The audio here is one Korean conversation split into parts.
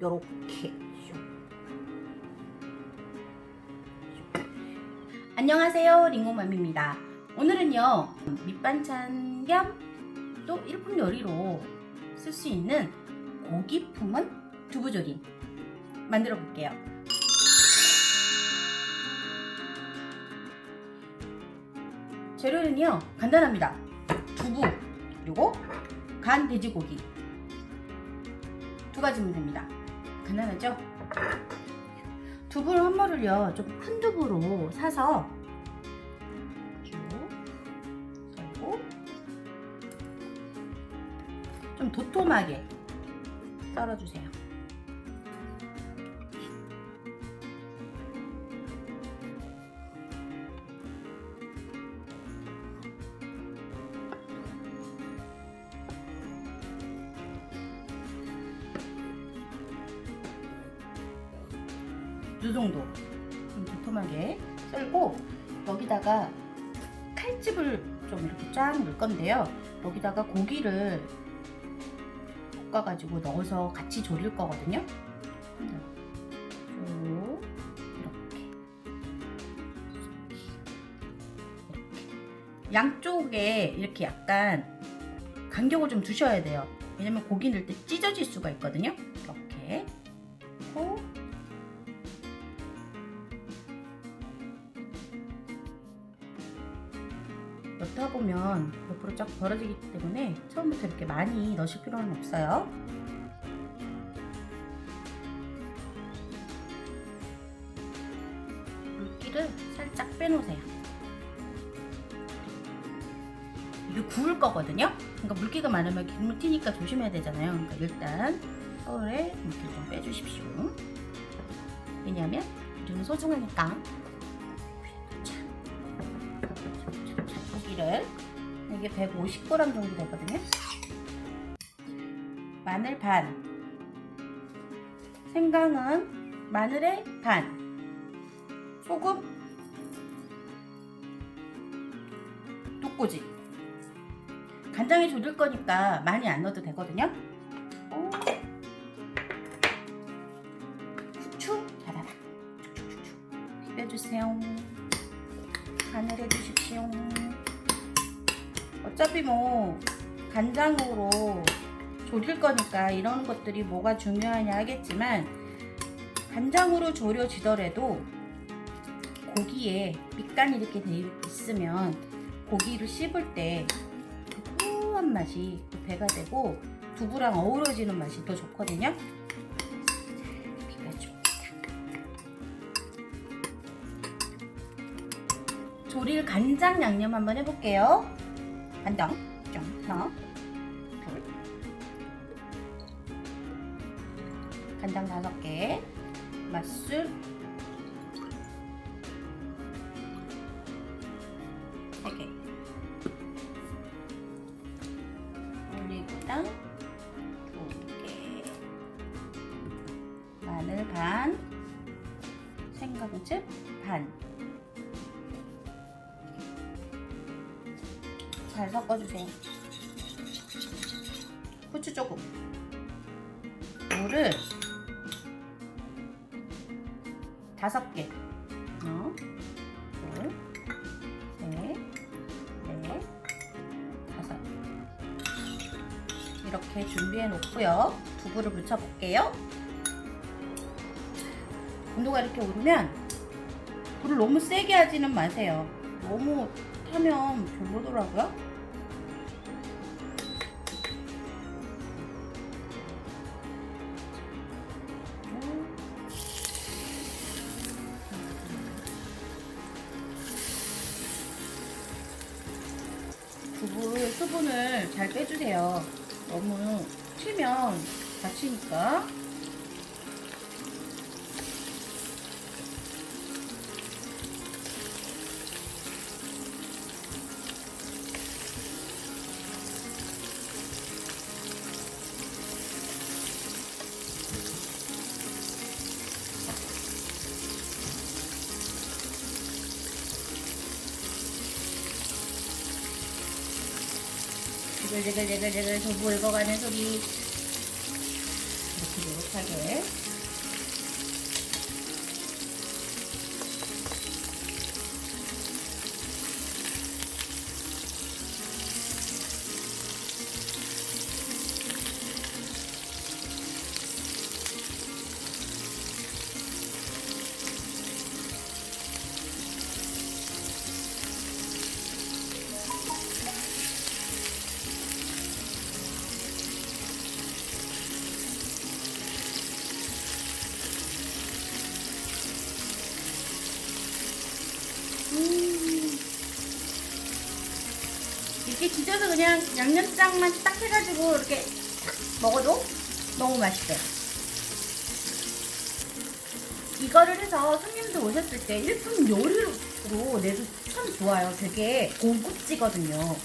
요렇게. 안녕하세요 링고맘입니다. 오늘은요 밑반찬 겸 또 일품 요리로 쓸 수 있는 고기 품은 두부조림 만들어 볼게요. 재료는요 간단합니다. 두부 그리고 간 돼지고기. 두 가지면 됩니다 간단하죠? 두부를 한 마리를요 좀 큰 두부로 사서 쭉 썰고 좀 도톰하게 썰어주세요 이 정도 좀 도톰하게 썰고 여기다가 칼집을 좀 이렇게 쫙 넣을 건데요. 여기다가 고기를 볶아가지고 넣어서 같이 졸일 거거든요. 양쪽에 이렇게 약간 간격을 좀 두셔야 돼요. 왜냐면 고기 넣을 때 찢어질 수가 있거든요. 이렇게 보면 옆으로 쫙 벌어지기 때문에 처음부터 이렇게 많이 넣으실 필요는 없어요. 물기를 살짝 빼놓으세요. 이게 구울 거거든요. 그러니까 물기가 많으면 기름 튀니까 조심해야 되잖아요. 그러니까 일단 서울에 물기 좀 빼주십시오. 왜냐하면 우리는 소중하니까. 자, 고기를 이게 150g 정도 되거든요. 마늘 반, 생강은 마늘의 반, 소금, 독고지. 간장에 졸일 거니까 많이 안 넣어도 되거든요. 어차피 뭐 간장으로 졸일 거니까 이런 것들이 뭐가 중요하냐 하겠지만 간장으로 졸여지더라도 고기에 밑간이 이렇게 돼 있으면 고기를 씹을 때 고소한 맛이 또 배가 되고 두부랑 어우러지는 맛이 더 좋거든요. 조릴 간장 양념 한번 해볼게요. 간장 좀 하나, 둘, 간장 다섯 개, 맛술. 세 개, 올리고당 두 개, 마늘 반, 생강즙 반. 잘 섞어주세요. 후추 조금. 물을 다섯 개. 하나, 둘, 셋, 넷, 다섯. 이렇게 준비해 놓고요. 두부를 묻혀 볼게요. 온도가 이렇게 오르면 불을 너무 세게 하지는 마세요. 너무 타면 별로더라고요. 두부 수분을 잘 빼주세요. 너무 튀면 다치니까. 지글지글지글지글 두부 익어가는 소리 이렇게 노릇하게. 이렇게 지져서 그냥 양념장만 딱 해가지고 이렇게 탁 먹어도 너무 맛있어요. 이거를 해서 손님들 오셨을 때 일품 요리로 내도 참 좋아요. 되게 고급지거든요.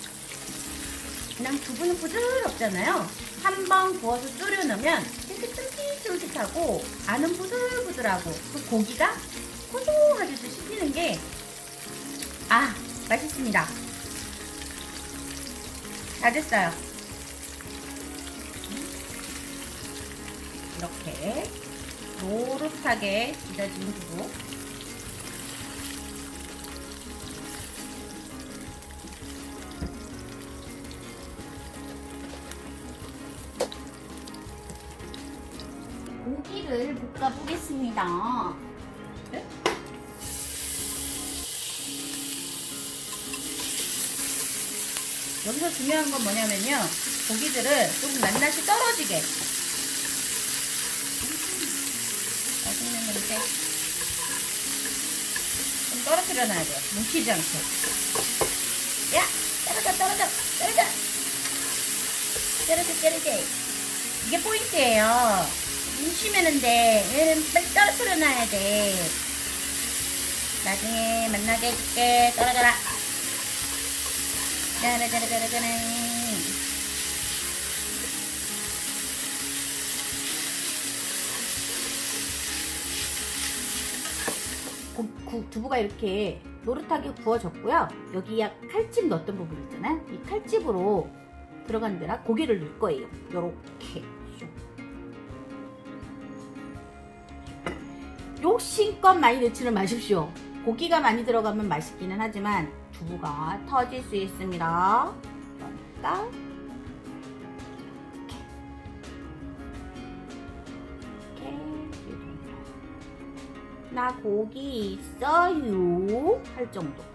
그냥 두부는 부드럽잖아요. 한 번 구워서 졸여 넣으면 되게 쫄깃쫄깃하고 안은 부들부들하고 그 고기가 고소하게도 씹히는 게 아, 맛있습니다. 다 됐어요. 이렇게 노릇하게 찢어진 두부. 고기를 볶아 보겠습니다. 여기서 중요한 건 뭐냐면요. 고기들을 조금 낱낱이 떨어지게. 맛있는 냄새. 좀 떨어뜨려 놔야 돼요. 뭉치지 않게. 야! 떨어져, 떨어져, 떨어져! 떨어져, 떨어져. 이게 포인트예요. 돼. 얘는 빨리 떨어뜨려 놔야 돼. 나중에 만나게 해줄게. 떨어져라. 고, 구, 두부가 이렇게 노릇하게 구워졌고요. 여기 약 칼집 넣었던 부분 있잖아요. 이 칼집으로 들어간 데라 고기를 넣을 거예요. 요렇게. 욕심껏 많이 넣지는 마십시오. 고기가 많이 들어가면 맛있기는 하지만 두부가 터질 수 있습니다. 이렇게. 나 고기 있어요? 할 정도.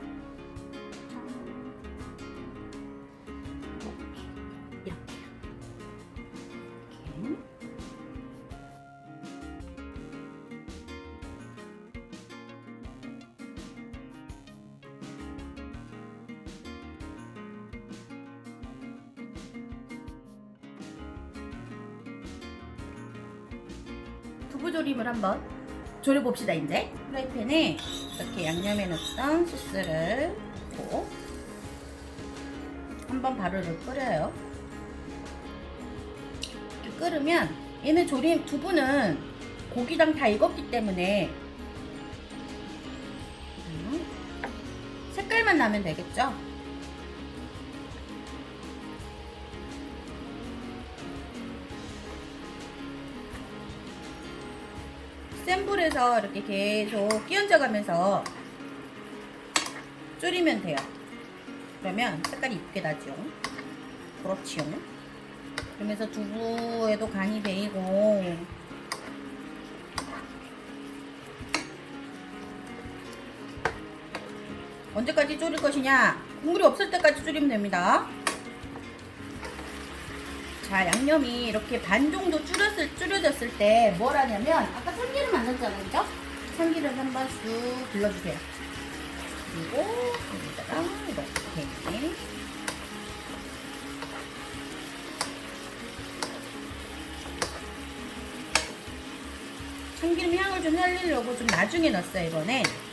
두부조림을 한번 졸여봅시다 이제. 프라이팬에 이렇게 양념해 놓던 소스를 넣고 한번 바로를 끓여요. 끓으면 얘는 조림 두부는 고기랑 다 익었기 때문에 음, 색깔만 나면 되겠죠 센 불에서 이렇게 계속 끼얹어 가면서 졸이면 돼요. 그러면 색깔이 이쁘게 나죠. 그렇지요. 그러면서 두부에도 간이 배이고 언제까지 졸일 것이냐? 국물이 없을 때까지 졸이면 됩니다. 자, 양념이 이렇게 반 정도 줄였을, 줄여졌을 때 뭘 하냐면, 아까 그죠? 참기름 한번 쑥 둘러주세요. 그리고 여기다가 이렇게. 참기름 향을 좀 살리려고 좀 나중에 넣었어요, 이번엔.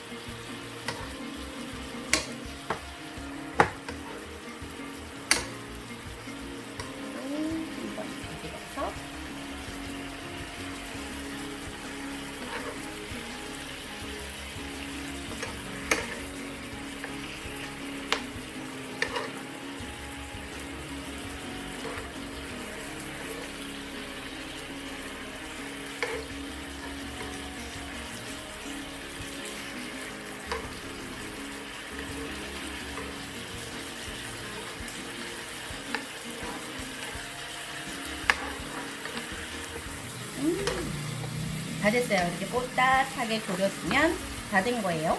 다 됐어요. 이렇게 뽀얗하게 졸여주면 다 된 거예요.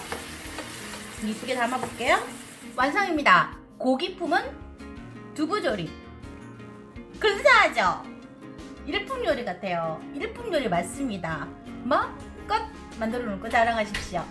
이쁘게 담아볼게요. 완성입니다. 고기 품은 두부조림. 근사하죠? 일품 요리 같아요. 일품 요리 맞습니다. 뭐? 끝! 만들어 놓고 자랑하십시오.